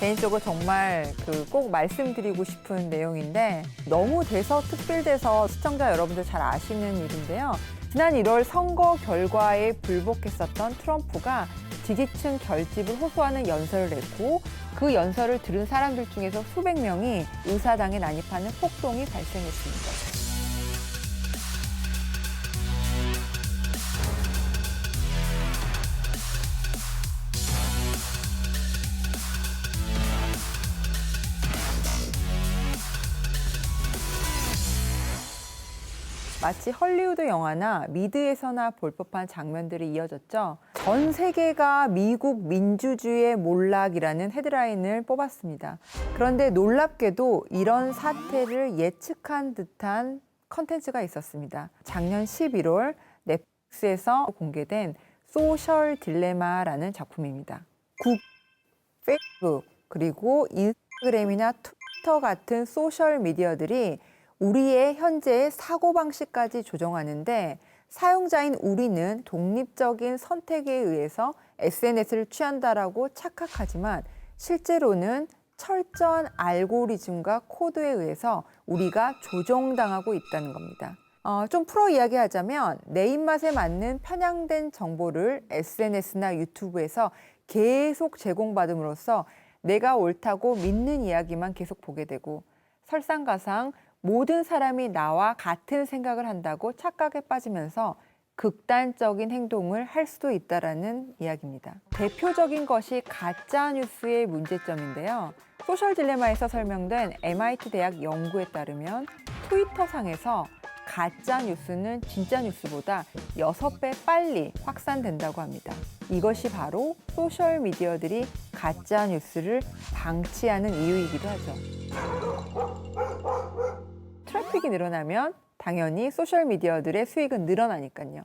개인적으로 정말 그 꼭 말씀드리고 싶은 내용인데 너무 돼서 특별돼서 시청자 여러분들 잘 아시는 일인데요. 지난 1월 선거 결과에 불복했었던 트럼프가 지지층 결집을 호소하는 연설을 냈고 그 연설을 들은 사람들 중에서 수백 명이 의사당에 난입하는 폭동이 발생했습니다. 마치 헐리우드 영화나 미드에서나 볼 법한 장면들이 이어졌죠. 전 세계가 미국 민주주의의 몰락이라는 헤드라인을 뽑았습니다. 그런데 놀랍게도 이런 사태를 예측한 듯한 컨텐츠가 있었습니다. 작년 11월 넷플릭스에서 공개된 소셜 딜레마라는 작품입니다. 국, 페이스북, 그리고 인스타그램이나 트위터 같은 소셜 미디어들이 우리의 현재의 사고방식까지 조정하는데 사용자인 우리는 독립적인 선택에 의해서 SNS를 취한다라고 착각하지만 실제로는 철저한 알고리즘과 코드에 의해서 우리가 조종당하고 있다는 겁니다. 어, 좀 풀어 이야기하자면 내 입맛에 맞는 편향된 정보를 SNS나 유튜브에서 계속 제공받음으로써 내가 옳다고 믿는 이야기만 계속 보게 되고 설상가상 모든 사람이 나와 같은 생각을 한다고 착각에 빠지면서 극단적인 행동을 할 수도 있다라는 이야기입니다. 대표적인 것이 가짜 뉴스의 문제점인데요. 소셜 딜레마에서 설명된 MIT 대학 연구에 따르면 트위터 상에서 가짜 뉴스는 진짜 뉴스보다 6배 빨리 확산된다고 합니다. 이것이 바로 소셜 미디어들이 가짜 뉴스를 방치하는 이유이기도 하죠. 트래픽이 늘어나면 당연히 소셜 미디어들의 수익은 늘어나니까요.